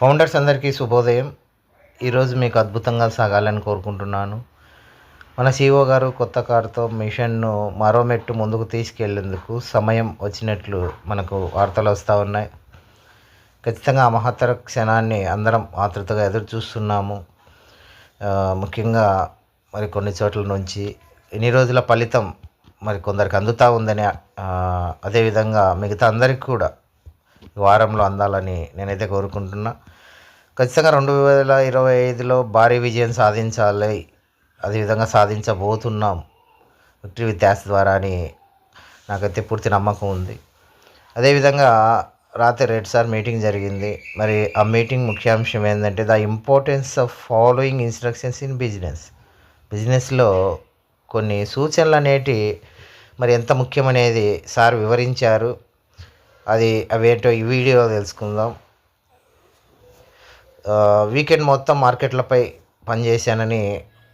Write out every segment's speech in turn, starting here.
Founders అందరికీ శుభోదయం. ఈరోజు మీకు అద్భుతంగా సాగాలని కోరుకుంటున్నాను. మన సీఓ గారు కొత్త కారుతో మిషన్ను మరో మెట్టు ముందుకు తీసుకెళ్ళేందుకు సమయం వచ్చినట్లు మనకు వార్తలు వస్తూ ఉన్నాయి. ఖచ్చితంగా ఆ మహత్తర క్షణాన్ని అందరం ఆతృతగా ఎదురు చూస్తున్నాము. ముఖ్యంగా మరి కొన్ని చోట్ల నుంచి ఎన్ని రోజుల ఫలితం మరి కొందరికి అందుతూ ఉందని అదేవిధంగా మిగతా అందరికీ కూడా వారంలో అందాలని నేనైతే కోరుకుంటున్నా. ఖచ్చితంగా రెండు వేల ఇరవై ఐదులో భారీ విజయం సాధించాలి. అదేవిధంగా సాధించబోతున్నాం. విక్టరీ విత్ యాస్ ద్వారా అని నాకైతే పూర్తి నమ్మకం ఉంది. అదేవిధంగా రాత్రి రెడ్ సార్ మీటింగ్ జరిగింది. మరి ఆ మీటింగ్ ముఖ్యాంశం ఏంటంటే the importance of following instructions in business బిజినెస్లో కొన్ని సూచనలు అనేటి మరి ఎంత ముఖ్యమనేది సార్ వివరించారు. అది అవేంటో ఈ వీడియో తెలుసుకుందాం. వీకెండ్ మొత్తం మార్కెట్లపై పనిచేశానని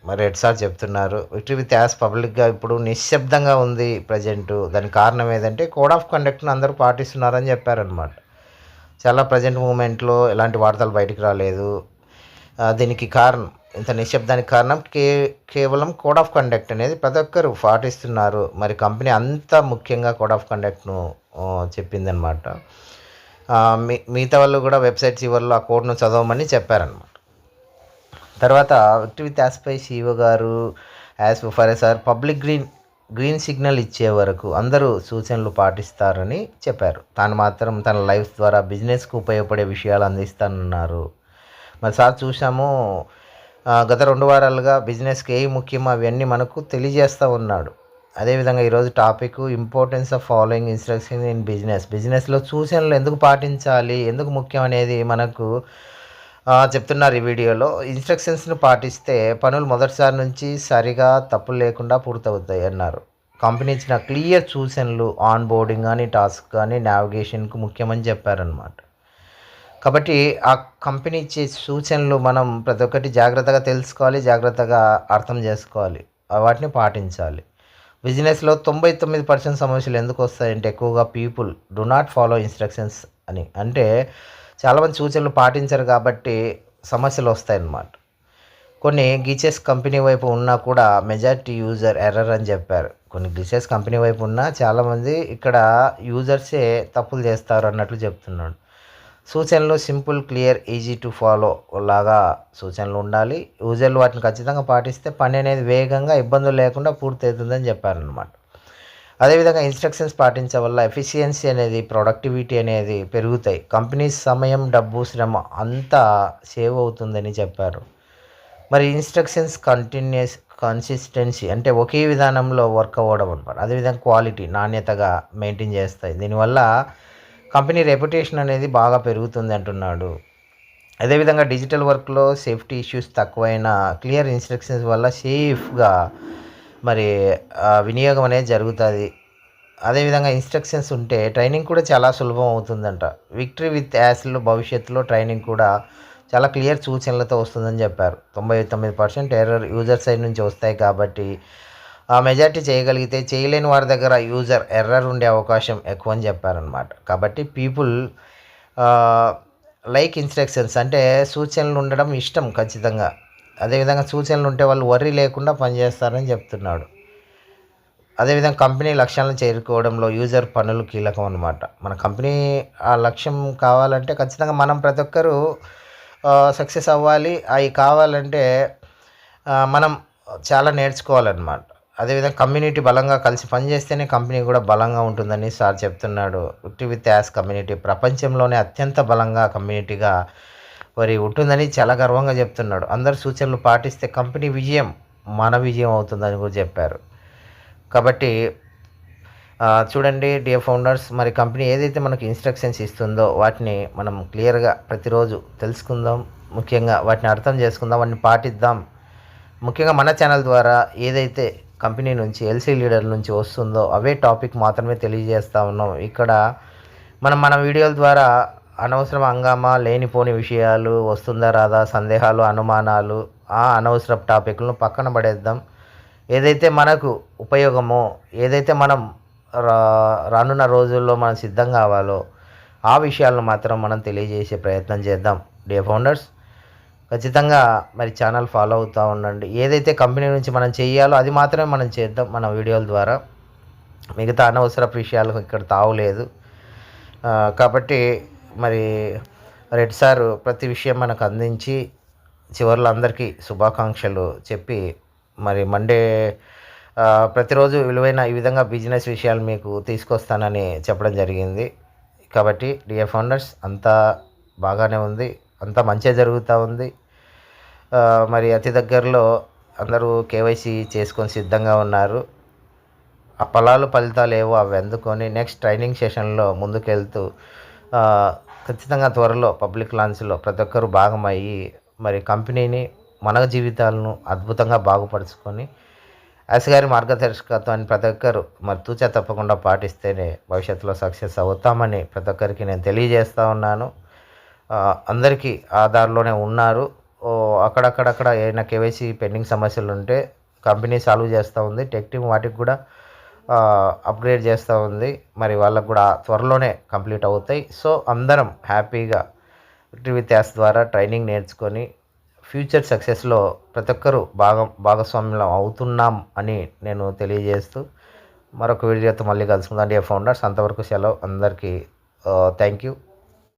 మరి రెడ్ సార్ చెప్తున్నారు. విక్టరీ విత్ యాస్ పబ్లిక్గా ఇప్పుడు నిశ్శబ్దంగా ఉంది ప్రజెంట్. దానికి కారణం ఏదంటే కోడ్ ఆఫ్ కండక్ట్ను అందరూ పాటిస్తున్నారని చెప్పారనమాట చాలా ప్రజెంట్ మూమెంట్లో ఎలాంటి వార్తలు బయటకు రాలేదు. దీనికి కారణం ఇంత నిశ్శబ్దానికి కారణం కే కేవలం కోడ్ ఆఫ్ కండక్ట్ అనేది ప్రతి ఒక్కరు పాటిస్తున్నారు. మరి కంపెనీ అంత ముఖ్యంగా కోడ్ ఆఫ్ కండక్ట్ను చెప్పిందనమాట మీ మిగతా వాళ్ళు కూడా వెబ్సైట్ చివరిలో ఆ కోడ్ను చదవమని చెప్పారనమాట తర్వాత విక్టరీ విత్ యాస్పై సీఓ గారు as per sir public green green signal ఇచ్చే వరకు అందరూ సూచనలు పాటిస్తారని చెప్పారు. తాను మాత్రం తన లైఫ్ ద్వారా బిజినెస్కు ఉపయోగపడే విషయాలు అందిస్తానన్నారు. మరి సార్ చూసాము గత రెండు వారాలుగా బిజినెస్కి ఏ ముఖ్యం అవన్నీ మనకు తెలియజేస్తూ ఉన్నాడు. అదేవిధంగా ఈరోజు topic importance of following instruction in business. బిజినెస్లో సూచనలు ఎందుకు పాటించాలి? ఎందుకు ముఖ్యం అనేది మనకు చెప్తున్నారు ఈ వీడియోలో. ఇన్స్ట్రక్షన్స్ను పాటిస్తే పనులు మొదటిసారి నుంచి సరిగా తప్పులు లేకుండా పూర్తవుతాయి అన్నారు. కంపెనీ ఇచ్చిన క్లియర్ సూచనలు ఆన్ బోర్డింగ్ కానీ టాస్క్ కానీ నావిగేషన్కు ముఖ్యమని చెప్పారనమాట కాబట్టి ఆ కంపెనీ ఇచ్చే సూచనలు మనం ప్రతి ఒక్కటి జాగ్రత్తగా తెలుసుకోవాలి జాగ్రత్తగా అర్థం చేసుకోవాలి. వాటిని పాటించాలి. బిజినెస్లో తొంభై తొమ్మిది పర్సెంట్ సమస్యలు ఎందుకు వస్తాయంటే ఎక్కువగా people do not follow instructions అని. అంటే చాలామంది సూచనలు పాటించరు కాబట్టి సమస్యలు వస్తాయన్నమాట. కొన్ని గీచెస్ కంపెనీ వైపు ఉన్నా కూడా మెజారిటీ యూజర్ ఎర్రర్ అని చెప్పారు. కొన్ని గ్లిచెస్ కంపెనీ వైపు ఉన్నా చాలామంది ఇక్కడ యూజర్సే తప్పులు చేస్తారు అన్నట్లు చెప్తున్నాడు. సూచనలు simple clear easy to follow లాగా సూచనలు ఉండాలి. యూజర్లు వాటిని ఖచ్చితంగా పాటిస్తే పని అనేది వేగంగా ఇబ్బందులు లేకుండా పూర్తవుతుందని చెప్పారనమాట అదేవిధంగా ఇన్స్ట్రక్షన్స్ పాటించడం వల్ల ఎఫిషియన్సీ అనేది ప్రొడక్టివిటీ అనేది పెరుగుతాయి. కంపెనీ సమయం డబ్బు శ్రమ అంతా సేవ్ అవుతుందని చెప్పారు. మరి ఇన్స్ట్రక్షన్స్ కంటిన్యూస్ కన్సిస్టెన్సీ అంటే ఒకే విధానంలో వర్క్ అవ్వడం అనమాట అదేవిధంగా క్వాలిటీ నాణ్యతగా మెయింటైన్ చేస్తాయి. దీనివల్ల కంపెనీ రెప్యుటేషన్ అనేది బాగా పెరుగుతుంది అంటున్నాడు. అదేవిధంగా డిజిటల్ వర్క్లో సేఫ్టీ ఇష్యూస్ తక్కువైన క్లియర్ ఇన్స్ట్రక్షన్స్ వల్ల సేఫ్గా మరి వినియోగం అనేది జరుగుతుంది. అదేవిధంగా ఇన్స్ట్రక్షన్స్ ఉంటే ట్రైనింగ్ కూడా చాలా సులభం అవుతుందంట. విక్టరీ విత్ యాస్లో భవిష్యత్తులో ట్రైనింగ్ కూడా చాలా క్లియర్ సూచనలతో వస్తుందని చెప్పారు. తొంభై తొమ్మిది పర్సెంట్ ఎర్రర్ యూజర్ సైడ్ నుంచి వస్తాయి కాబట్టి మెజార్టీ చేయగలిగితే చేయలేని వారి దగ్గర యూజర్ ఎర్రర్ ఉండే అవకాశం ఎక్కువ అని చెప్పారనమాట కాబట్టి పీపుల్ లైక్ ఇన్స్ట్రక్షన్స్ అంటే సూచనలు ఉండడం ఇష్టం ఖచ్చితంగా. అదేవిధంగా సూచనలు ఉంటే వాళ్ళు వర్రీ లేకుండా పనిచేస్తారని చెప్తున్నాడు. అదేవిధంగా కంపెనీ లక్ష్యాలను చేరుకోవడంలో యూజర్ పనులు కీలకం అనమాట మన కంపెనీ ఆ లక్ష్యం కావాలంటే ఖచ్చితంగా మనం ప్రతి ఒక్కరూ సక్సెస్ అవ్వాలి. అవి కావాలంటే మనం చాలా నేర్చుకోవాలన్నమాట. అదేవిధంగా కమ్యూనిటీ బలంగా కలిసి పనిచేస్తేనే కంపెనీ కూడా బలంగా ఉంటుందని సార్ చెప్తున్నాడు. ఉట్టి విత్ యాస్ కమ్యూనిటీ ప్రపంచంలోనే అత్యంత బలంగా కమ్యూనిటీగా మరి ఉంటుందని చాలా గర్వంగా చెప్తున్నాడు. అందరు సూచనలు పాటిస్తే కంపెనీ విజయం మన విజయం అవుతుందని కూడా చెప్పారు. కాబట్టి చూడండి డియర్ ఫౌండర్స్ మరి కంపెనీ ఏదైతే మనకు ఇన్స్ట్రక్షన్స్ ఇస్తుందో వాటిని మనం క్లియర్గా ప్రతిరోజు తెలుసుకుందాం. ముఖ్యంగా వాటిని అర్థం చేసుకుందాం వాటిని పాటిద్దాం. ముఖ్యంగా మన ఛానల్ ద్వారా ఏదైతే కంపెనీ నుంచి ఎల్సీ లీడర్ నుంచి వస్తుందో అవే టాపిక్ మాత్రమే తెలియజేస్తూ ఉన్నాం. ఇక్కడ మనం మన వీడియోల ద్వారా అనవసరం హంగామా లేనిపోని విషయాలు వస్తుందా రాదా సందేహాలు అనుమానాలు ఆ అనవసర టాపిక్లను పక్కన పడేద్దాం. ఏదైతే మనకు ఉపయోగమో ఏదైతే మనం రా రానున్న రోజుల్లో మనం సిద్ధం కావాలో ఆ విషయాలను మాత్రం మనం తెలియజేసే ప్రయత్నం చేద్దాం. డే ఫౌండర్స్ ఖచ్చితంగా మరి ఛానల్ ఫాలో అవుతూ ఉండండి. ఏదైతే కంపెనీ నుంచి మనం చేయాలో అది మాత్రమే మనం చేద్దాం మన వీడియోల ద్వారా. మిగతా అనవసర విషయాలు ఇక్కడ తావులేదు. కాబట్టి మరి రెడ్ సార్ ప్రతి విషయం మనకు అందించి చివరిలో అందరికీ శుభాకాంక్షలు చెప్పి మరి మండే ప్రతిరోజు విలువైన ఈ విధంగా బిజినెస్ విషయాలు మీకు తీసుకొస్తానని చెప్పడం జరిగింది. కాబట్టి డియర్ ఫౌండర్స్ అంతా బాగానే ఉంది. అంతా మంచిగా జరుగుతూ ఉంది. మరి అతి దగ్గరలో అందరూ కేవైసీ చేసుకొని సిద్ధంగా ఉన్నారు. ఆ ఫలాలు ఫలితాలు ఏవో అవి అందుకొని నెక్స్ట్ ట్రైనింగ్ సెషన్లో ముందుకెళ్తూ ఖచ్చితంగా త్వరలో పబ్లిక్ లాంచ్లో ప్రతి ఒక్కరు భాగమయ్యి మరి కంపెనీని మన జీవితాలను అద్భుతంగా బాగుపరుచుకొని యాస్ గారి మార్గదర్శకత్వాన్ని ప్రతి ఒక్కరు మరి తూచా తప్పకుండా పాటిస్తేనే భవిష్యత్తులో సక్సెస్ అవుతామని ప్రతి ఒక్కరికి నేను తెలియజేస్తూ ఉన్నాను. అందరికీ ఆధార్లోనే ఉన్నారు. అక్కడక్కడక్కడ ఏమైనా కేవైసీ పెండింగ్ సమస్యలు ఉంటే కంపెనీ సాల్వ్ చేస్తూ ఉంది. టెక్ టీమ్ వాటికి కూడా అప్గ్రేడ్ చేస్తూ ఉంది. మరి వాళ్ళకు కూడా త్వరలోనే కంప్లీట్ అవుతాయి. సో అందరం హ్యాపీగా టీవీ యాస్ ద్వారా ట్రైనింగ్ నేర్చుకొని ఫ్యూచర్ సక్సెస్లో ప్రతి ఒక్కరూ భాగం భాగస్వామ్యం అవుతున్నాం అని నేను తెలియజేస్తూ మరొక వీడియోతో మళ్ళీ కలుసుకుందాం. డియర్ ఫౌండర్స్ అంతవరకు సెలవు అందరికీ. Thank you.